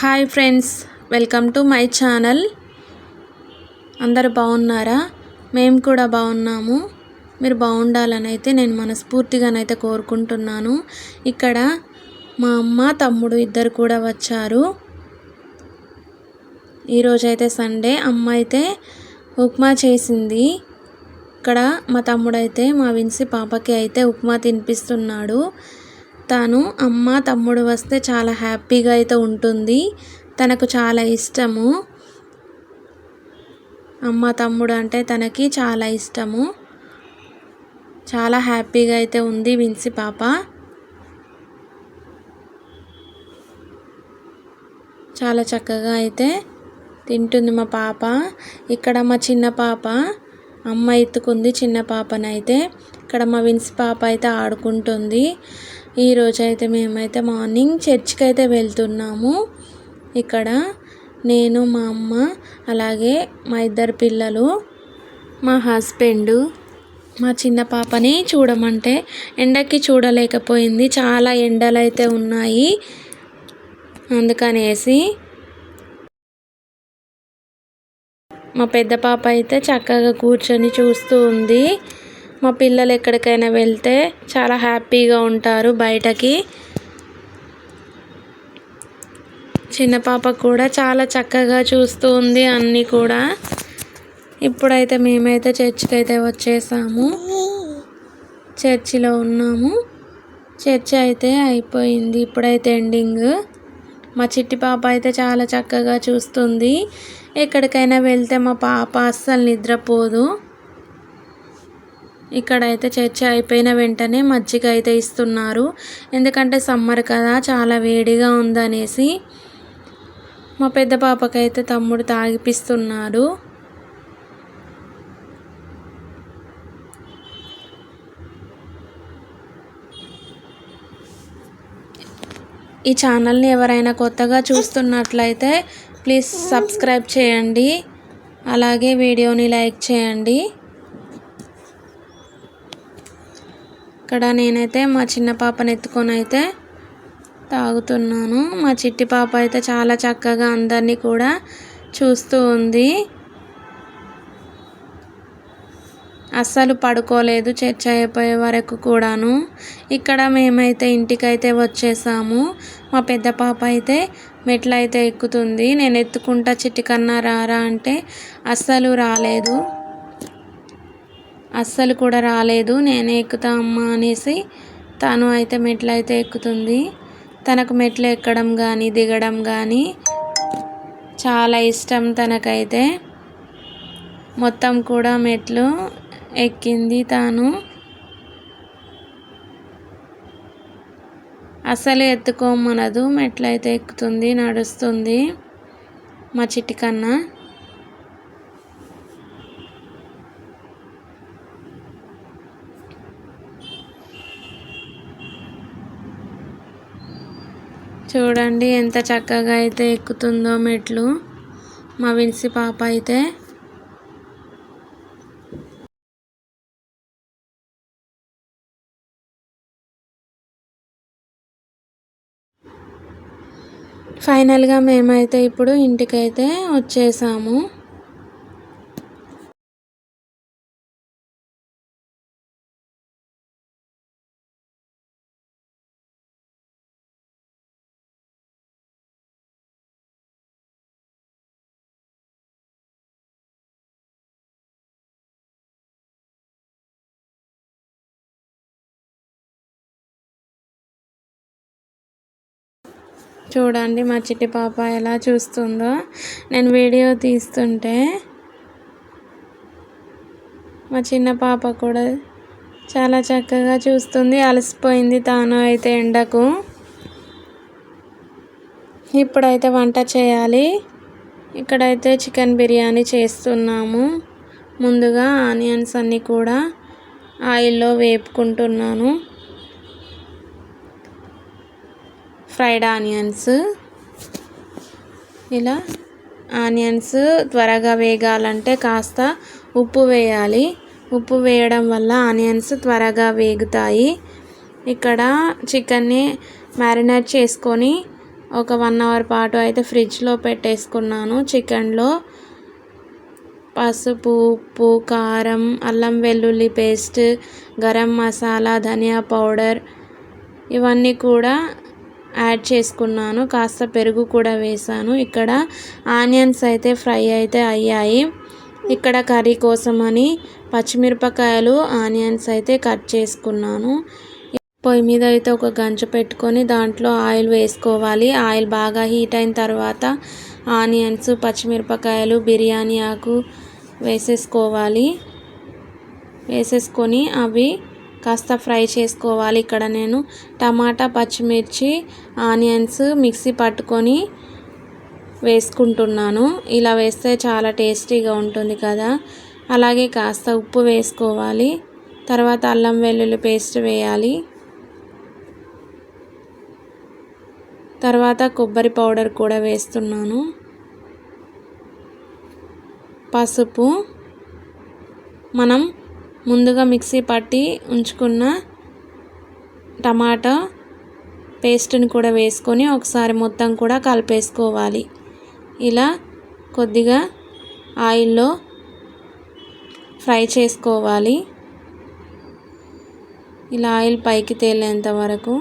Hi friends welcome to my channel. అందరు బాగున్నారా? మేము కూడా బాగున్నాము. మీరు బాగుండాలని అయితే నేను మనస్ఫూర్తిగానైతే కోరుకుంటున్నాను. ఇక్కడ మా అమ్మ తమ్ముడు ఇద్దరు కూడా వచ్చారు. ఈరోజైతే సండే. అమ్మ అయితే ఉప్మా చేసింది. ఇక్కడ మా తమ్ముడైతే మా విన్సి పాపకి అయితే ఉప్మా తినిపిస్తున్నాడు. తాను అమ్మ తమ్ముడు వస్తే చాలా హ్యాపీగా అయితే ఉంటుంది. తనకు చాలా ఇష్టము. అమ్మ తమ్ముడు అంటే తనకి చాలా ఇష్టము. చాలా హ్యాపీగా అయితే ఉంది విన్సి పాప. చాలా చక్కగా అయితే తింటుంది మా పాప. ఇక్కడ మా చిన్న పాప అమ్మ ఎత్తుకుంది చిన్న పాపనైతే. ఇక్కడ మా విన్స్ పాప అయితే ఆడుకుంటుంది. ఈరోజు అయితే మేమైతే మార్నింగ్ చర్చ్కి అయితే వెళ్తున్నాము. ఇక్కడ నేను మా అమ్మ అలాగే మా ఇద్దరు పిల్లలు మా హస్బెండ్ మా చిన్న పాపని చూడమంటే ఎండకి చూడలేకపోయింది. చాలా ఎండలు అయితే ఉన్నాయి అందుకనేసి మా పెద్ద పాప అయితే చక్కగా కూర్చొని చూస్తూ ఉంది. మా పిల్లలు ఎక్కడికైనా వెళ్తే చాలా హ్యాపీగా ఉంటారు బయటకి. చిన్న పాప కూడా చాలా చక్కగా చూస్తూ ఉంది అన్నీ కూడా. ఇప్పుడైతే మేమైతే చర్చికి అయితే వచ్చేసాము. చర్చిలో ఉన్నాము. చర్చి అయితే అయిపోయింది. ఇప్పుడైతే ఎండింగ్. మా చిట్టి పాప అయితే చాలా చక్కగా చూస్తుంది. ఎక్కడికైనా వెళ్తే మా పాప అస్సలు నిద్రపోదు. ఇక్కడ అయితే చర్చ అయిపోయిన వెంటనే మజ్జిగ అయితే ఇస్తున్నారు. ఎందుకంటే సమ్మర్ కదా చాలా వేడిగా ఉందనేసి మా పెద్ద పాపకైతే తమ్ముడు తాగిపిస్తున్నాడు. ఈ ఛానల్ని ఎవరైనా కొత్తగా చూస్తున్నట్లయితే ప్లీజ్ సబ్స్క్రైబ్ చేయండి. అలాగే వీడియోని లైక్ చేయండి. ఇక్కడ నేనైతే మా చిన్న పాపను ఎత్తుకొని అయితే తాగుతున్నాను. మా చిట్టి పాప అయితే చాలా చక్కగా అందరినీ కూడా చూస్తూ ఉంది. అస్సలు పడుకోలేదు చర్చ అయిపోయే వరకు కూడాను. ఇక్కడ మేమైతే ఇంటికైతే వచ్చేసాము. మా పెద్ద పాప అయితే మెట్లు అయితే ఎక్కుతుంది. నేను ఎత్తుకుంటా చిట్టి కన్నా రారా అంటే అస్సలు రాలేదు. అస్సలు కూడా రాలేదు నేనే ఎక్కుతా అమ్మా అనేసి తను అయితే మెట్లు అయితే ఎక్కుతుంది. తనకు మెట్లు ఎక్కడం కానీ దిగడం కానీ చాలా ఇష్టం తనకైతే. మొత్తం కూడా మెట్లు ఎక్కింది తాను. అసలు ఎత్తుకోమనదు మెట్లయితే ఎక్కుతుంది నడుస్తుంది మా చిట్టి కన్నా చూడండి ఎంత చక్కగా అయితే ఎక్కుతుందో మెట్లు. మా విన్సి పాప అయితే. ఫైనల్గా మేమైతే ఇప్పుడు ఇంటికైతే వచ్చేసాము. చూడండి మా చిట్టి పాప ఎలా చూస్తుందో. నేను వీడియో తీస్తుంటే మా చిన్న పాప కూడా చాలా చక్కగా చూస్తుంది. అలసిపోయింది తాను అయితే ఎండకు. ఇప్పుడైతే వంట చేయాలి. ఇక్కడైతే చికెన్ బిర్యానీ చేస్తున్నాము. ముందుగా ఆనియన్స్ అన్నీ కూడా ఆయిల్లో వేపుకుంటున్నాను. Fried onions. ఇలా ఆనియన్స్ త్వరగా వేగాలంటే కాస్త ఉప్పు వేయాలి. ఉప్పు వేయడం వల్ల ఆనియన్స్ త్వరగా వేగుతాయి. ఇక్కడ చికెన్ని మ్యారినేట్ చేసుకొని ఒక వన్ అవర్ పాటు అయితే ఫ్రిడ్జ్లో పెట్టేసుకున్నాను. చికెన్లో పసుపు ఉప్పు కారం అల్లం వెల్లుల్లి పేస్ట్ గరం మసాలా ధనియా పౌడర్ ఇవన్నీ కూడా యాడ్ చేసుకున్నాను. కాస్త పెరుగు కూడా వేసాను. ఇక్కడ ఆనియన్స్ అయితే ఫ్రై అయితే అయ్యాయి. ఇక్కడ కర్రీ కోసమని పచ్చిమిరపకాయలు ఆనియన్స్ అయితే కట్ చేసుకున్నాను. పొయ్యి మీద అయితే ఒక గంజ పెట్టుకొని దాంట్లో ఆయిల్ వేసుకోవాలి. ఆయిల్ బాగా హీట్ అయిన తర్వాత ఆనియన్స్ పచ్చిమిరపకాయలు బిర్యానీ ఆకు వేసేసుకోవాలి. వేసేసుకొని అవి కాస్త ఫ్రై చేసుకోవాలి. ఇక్కడ నేను టమాటా పచ్చిమిర్చి ఆనియన్స్ మిక్సీ పట్టుకొని వేసుకుంటున్నాను. ఇలా వేస్తే చాలా టేస్టీగా ఉంటుంది కదా. అలాగే కాస్త ఉప్పు వేసుకోవాలి. తర్వాత అల్లం వెల్లుల్లి పేస్ట్ వేయాలి. తర్వాత కొబ్బరి పౌడర్ కూడా వేస్తున్నాను. పసుపు. మనం ముందుగా మిక్సీ పట్టి ఉంచుకున్న టమాటా పేస్ట్ని కూడా వేసుకొని ఒకసారి మొత్తం కూడా కలిపేసుకోవాలి. ఇలా కొద్దిగా ఆయిల్లో ఫ్రై చేసుకోవాలి. ఇలా ఆయిల్ పైకి తేలేంత వరకు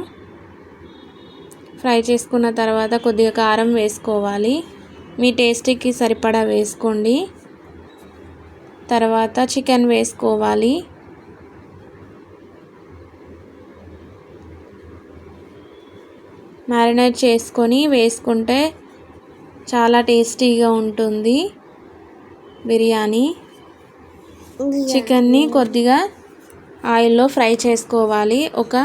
ఫ్రై చేసుకున్న తర్వాత కొద్దిగా కారం వేసుకోవాలి. మీ టేస్ట్కి సరిపడా వేసుకోండి. తర్వాత చికెన్ వేసుకోవాలి. మ్యారినేట్ చేసుకొని వేసుకుంటే చాలా టేస్టీగా ఉంటుంది బిర్యానీ. చికెన్ని కొద్దిగా ఆయిల్లో ఫ్రై చేసుకోవాలి. ఒక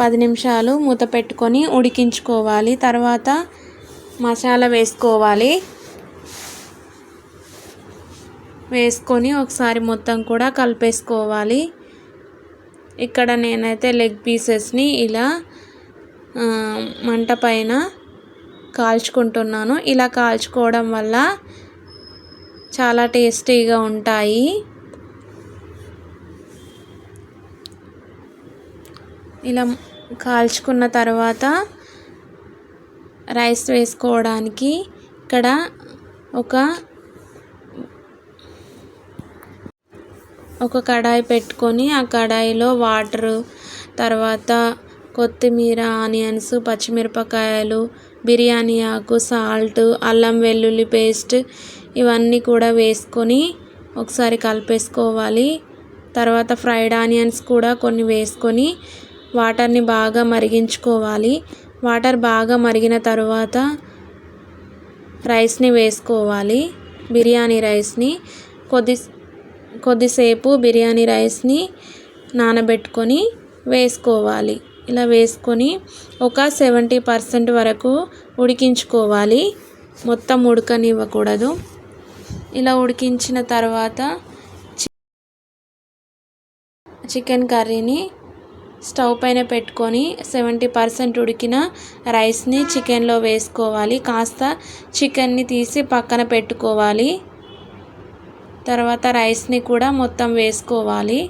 పది నిమిషాలు మూత పెట్టుకొని ఉడికించుకోవాలి. తర్వాత మసాలా వేసుకోవాలి. వేసుకొని ఒకసారి మొత్తం కూడా కలిపేసుకోవాలి. ఇక్కడ నేనైతే లెగ్ పీసెస్ని ఇలా మంట పైన కాల్చుకుంటున్నాను. ఇలా కాల్చుకోవడం వల్ల చాలా టేస్టీగా ఉంటాయి. ఇలా కాల్చుకున్న తర్వాత రైస్ వేసుకోవడానికి ఇక్కడ ఒక ఒక కడాయి పెట్టుకొని ఆ కడాయిలో వాటరు తర్వాత కొత్తిమీర ఆనియన్స్ పచ్చిమిరపకాయలు బిర్యానీ ఆకు సాల్ట్ అల్లం వెల్లుల్లి పేస్ట్ ఇవన్నీ కూడా వేసుకొని ఒకసారి కలిపేసుకోవాలి. తర్వాత ఫ్రైడ్ ఆనియన్స్ కూడా కొన్ని వేసుకొని వాటర్ని బాగా మరిగించుకోవాలి. వాటర్ బాగా మరిగిన తర్వాత రైస్ని వేసుకోవాలి బిర్యానీ రైస్ని. కొద్ది కొద్దిసేపు బిర్యానీ రైస్ని నానబెట్టుకొని వేసుకోవాలి. ఇలా వేసుకొని ఒక సెవెంటీ పర్సెంట్ వరకు ఉడికించుకోవాలి. మొత్తం ఉడకనివ్వకూడదు. ఇలా ఉడికించిన తర్వాత చికెన్ కర్రీని స్టవ్ పైన పెట్టుకొని సెవెంటీ పర్సెంట్ ఉడికిన రైస్ని చికెన్లో వేసుకోవాలి. కాస్త చికెన్ని తీసి పక్కన పెట్టుకోవాలి. తర్వాత రైస్ని కూడా మొత్తం వేసుకోవాలి.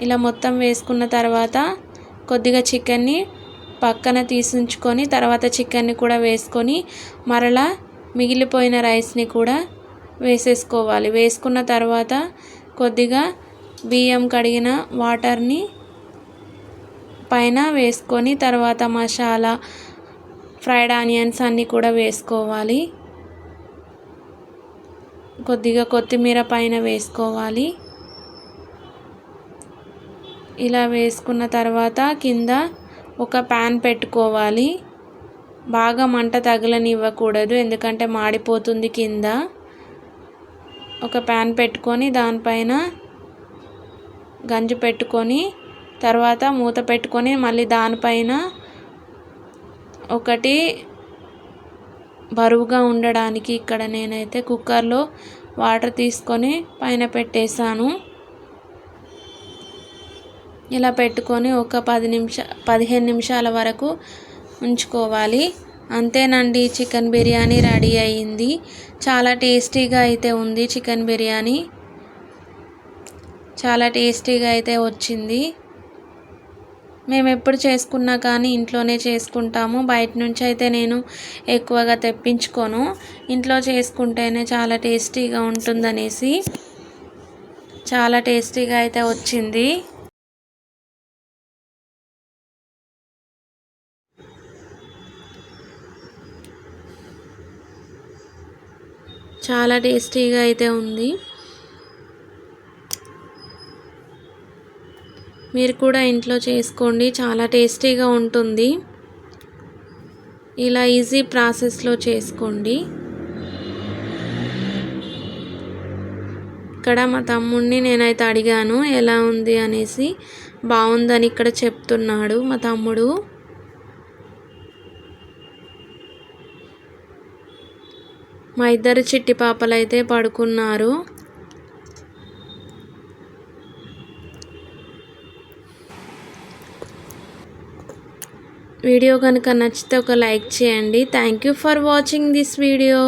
ఇలా మొత్తం వేసుకున్న తర్వాత కొద్దిగా చికెన్ని పక్కన తీసుంచుకొని తర్వాత చికెన్ని కూడా వేసుకొని మరలా మిగిలిపోయిన రైస్ని కూడా వేసేసుకోవాలి. వేసుకున్న తర్వాత కొద్దిగా బియ్యం కడిగిన వాటర్ని పైన వేసుకొని తర్వాత మసాలా ఫ్రైడ్ ఆనియన్స్ అన్నీ కూడా వేసుకోవాలి. కొద్దిగా కొత్తిమీర పైన వేసుకోవాలి. ఇలా వేసుకున్న తర్వాత కింద ఒక ప్యాన్ పెట్టుకోవాలి. బాగా మంట తగలనివ్వకూడదు ఎందుకంటే మాడిపోతుంది కింద. ఒక ప్యాన్ పెట్టుకొని దానిపైన గంజి పెట్టుకొని తర్వాత మూత పెట్టుకొని మళ్ళీ దానిపైన ఒకటి బరువుగా ఉండడానికి ఇక్కడ నేనైతే కుక్కర్లో వాటర్ తీసుకొని పైన పెట్టేశాను. ఇలా పెట్టుకొని ఒక పది నిమిష పదిహేను నిమిషాల వరకు ఉంచుకోవాలి. అంతేనండి చికెన్ బిర్యానీ రెడీ అయ్యింది చాలా టేస్టీగా అయితే ఉంది చికెన్ బిర్యానీ. చాలా టేస్టీగా అయితే వచ్చింది. మేము ఎప్పుడు చేసుకున్నా కానీ ఇంట్లోనే చేసుకుంటాము. బయట నుంచి అయితే నేను ఎక్కువగా తెప్పించుకోను. ఇంట్లో చేసుకుంటేనే చాలా టేస్టీగా ఉంటుందనేసి చాలా టేస్టీగా అయితే వచ్చింది. చాలా టేస్టీగా అయితే ఉంది. మీరు కూడా ఇంట్లో చేసుకోండి. చాలా టేస్టీగా ఉంటుంది. ఇలా ఈజీ ప్రాసెస్లో చేసుకోండి. ఇక్కడ మా తమ్ముడిని నేనైతే అడిగాను ఎలా ఉంది? అనేసి. బాగుందని ఇక్కడ చెప్తున్నాడు మా తమ్ముడు. మా ఇద్దరు చిట్టి పాపలైతే పడుకున్నారు. వీడియో కనుక నచ్చితే ఒక లైక్ చేయండి. Thank you for watching this video